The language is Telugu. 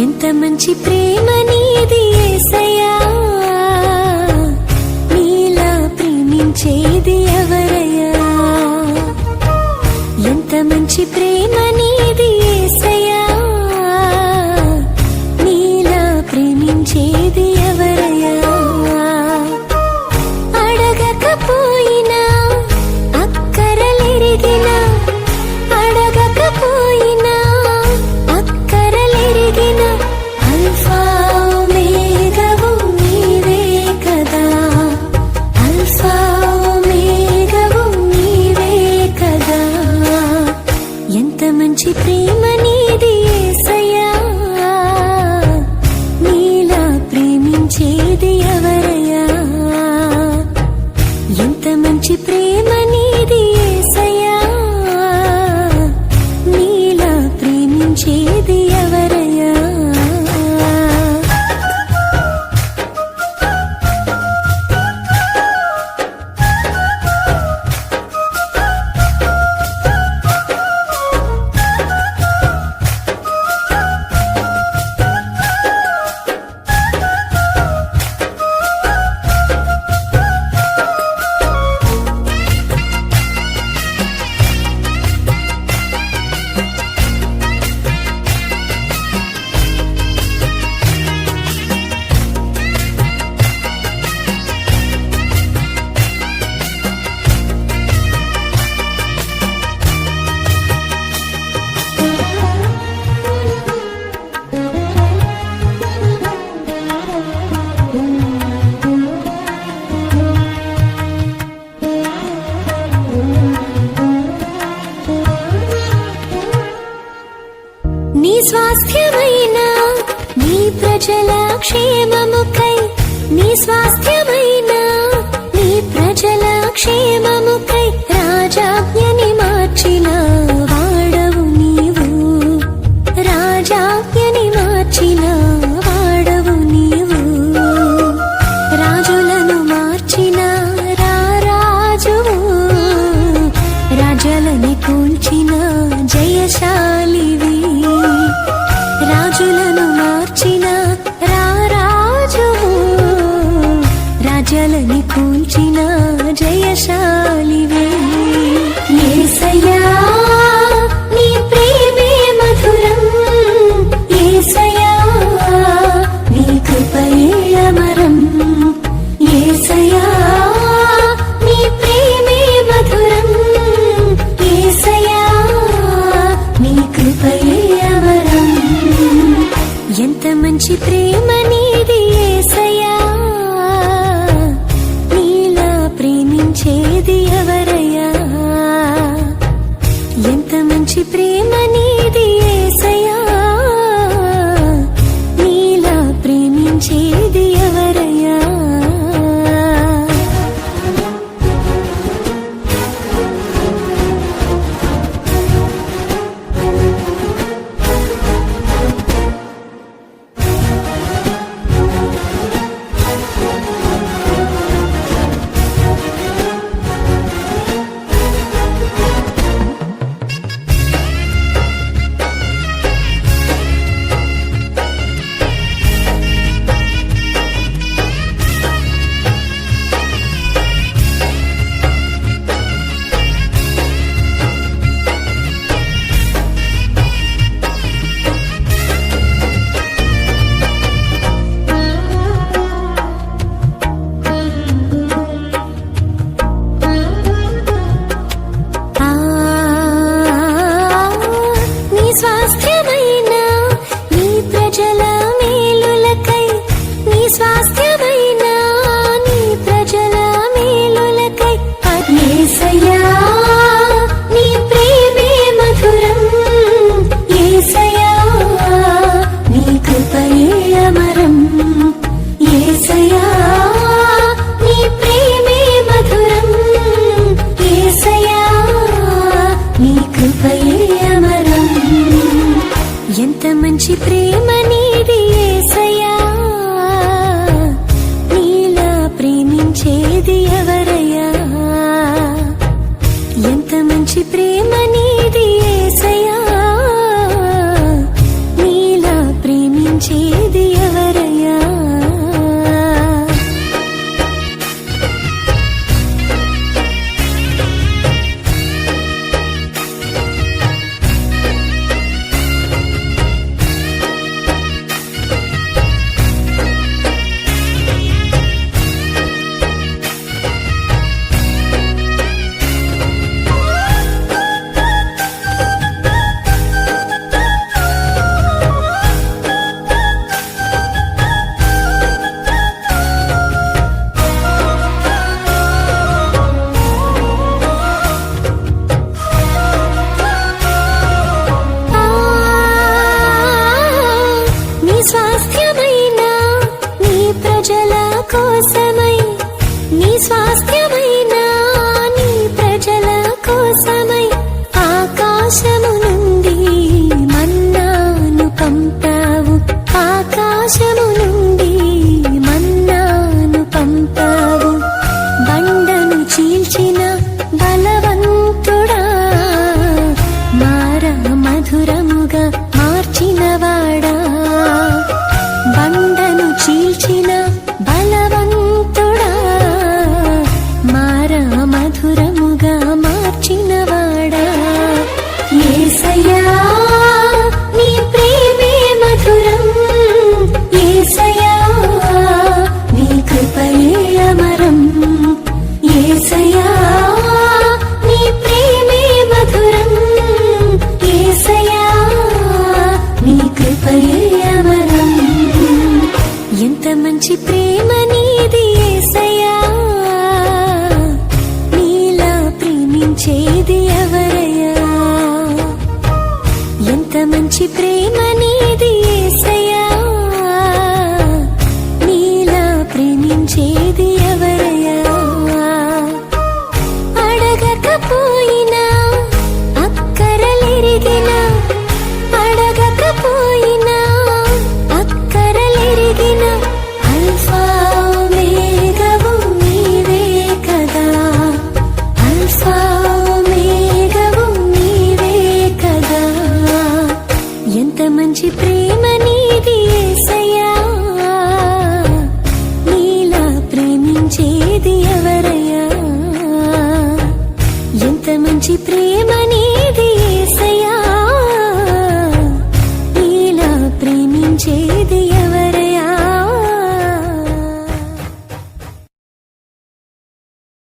ఎంత మంచి ప్రేమ నీది ఏసయా నీలా ప్రేమించేది ఎవరయ్యా? ఎంత మంచి ప్రేమ నీ స్వాస్థ్యమైన నీ ప్రజల క్షేమముకై నీ స్వాస్థ్యమైన నీ ప్రజల క్షేమముకై రాజాజ్ఞని మార్చినావు. మంచి ప్రేమ నీది ఏసయా చేది ఎవరయ్యా? ఎంత మంచి ప్రేమ నీది ఏసయ్యా? నీలా ప్రేమించేది ఎవరయ్యా? అడగకపో మంచి ప్రేమని